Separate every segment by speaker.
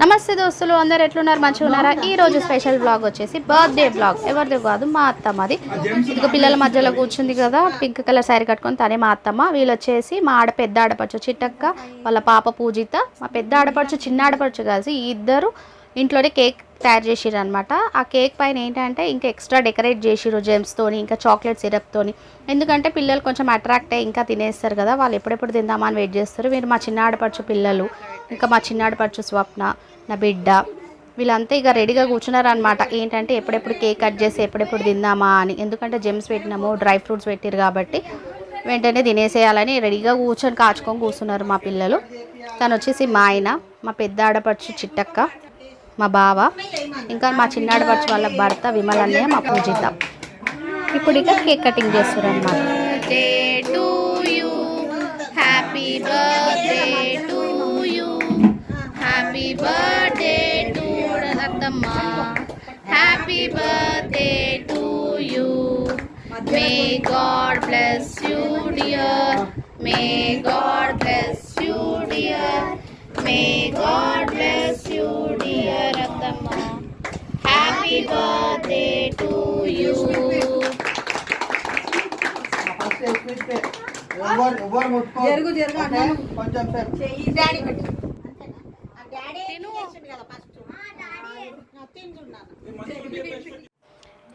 Speaker 1: నమస్తే దోస్తులు అందరు ఎట్లున్నారు? మంచిగా ఉన్నారా? ఈ రోజు స్పెషల్ బ్లాగ్ వచ్చేసి బర్త్డే బ్లాగ్. ఎవరిది కాదు మా అత్తమ్మది ఇక పిల్లల మధ్యలో కూర్చుంది కదా పింక్ కలర్ శారీ కట్టుకొని తనే మా అత్తమ్మ. వీళ్ళు వచ్చేసి మా ఆడ పెద్ద ఆడపడుచు చిట్టక్క వాళ్ళ పాప పూజిత. మా పెద్ద ఆడపడుచు చిన్న ఆడపడుచు కలిసి ఇద్దరు ఇంట్లోనే కేక్ తయారు చేసిర్రు అనమాట ఆ కేక్ పైన ఏంటంటే ఇంకా ఎక్స్ట్రా డెకరేట్ చేసిర్రు జెమ్స్తోని ఇంకా చాక్లెట్ సిరప్తోని ఎందుకంటే పిల్లలు కొంచెం అట్రాక్ట్ అయ్యి ఇంకా తినేస్తారు కదా వాళ్ళు ఎప్పుడెప్పుడు తిందామా అని వెయిట్ చేస్తారు. మీరు మా చిన్న ఆడపడుచు పిల్లలు. ఇంకా మా చిన్న స్వప్న నా బిడ్డ వీళ్ళంతా ఇక రెడీగా కూర్చున్నారు అనమాట ఏంటంటే ఎప్పుడెప్పుడు కేక్ కట్ చేసి ఎప్పుడెప్పుడు తిందామా అని. ఎందుకంటే జెమ్స్ పెట్టినాము డ్రై ఫ్రూట్స్ పెట్టిరు కాబట్టి వెంటనే తినేసేయాలని రెడీగా కూర్చొని కాచుకొని కూర్చున్నారు మా పిల్లలు. తను వచ్చేసి మా ఆయన మా పెద్ద ఆడపడుచు చిట్టక్క మా బావ ఇంకా మా చిన్న ఆడపడుచు వాళ్ళ భర్త విమల్ అన్నయ్య మా పూజిత. ఇప్పుడు ఇక కేక్ కటింగ్ చేస్తారు అనమాట happy birth Happy birthday to Rattamma happy birthday to you may God bless you dear may God bless you dear may God bless you dear Rattamma happy birthday to you
Speaker 2: ఎవరు ఎవరు ముట్టుకో
Speaker 3: జరుగు, జరుగు
Speaker 2: okay? కొంచెం సేపు
Speaker 3: చెయ్యి daddy పెట్టు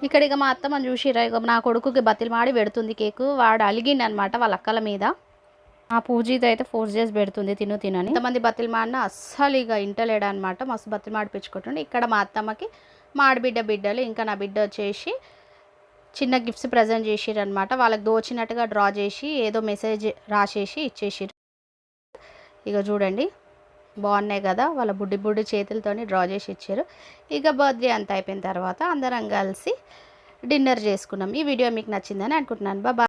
Speaker 1: ఇక్కడ ఇక మా అత్తమ్మ చూసిరా ఇక నా కొడుకుకి బతిలు మాడి పెడుతుంది కేకు వాడు అలిగిండి అనమాట వాళ్ళ అక్కల మీద. ఆ పూజిత అయితే ఫోర్స్ చేసి పెడుతుంది తిను తినని. ఇంతమంది బతిలు మాడిన అస్సలు ఇక ఇంటలేడు అనమాట మస్తు బతిలు మాడిపించుకుంటుండే ఇక్కడ మా అత్తమ్మకి మాడిబిడ్డ బిడ్డలు ఇంకా నా బిడ్డ వచ్చేసి చిన్న గిఫ్ట్స్ ప్రజెంట్ చేసిర్రు అనమాట వాళ్ళకి దోచినట్టుగా డ్రా చేసి ఏదో మెసేజ్ రాసేసి ఇచ్చేసిర్రు. ఇక చూడండి. బాగున్నాయి కదా వాళ్ళ బుడ్డి బుడ్డి చేతులతోని డ్రా చేసి ఇచ్చారు. ఇక బర్త్డే అంతా అయిపోయిన తర్వాత అందరం కలిసి డిన్నర్ చేసుకున్నాం. ఈ వీడియో మీకు నచ్చిందని అనుకుంటున్నాను. బాబా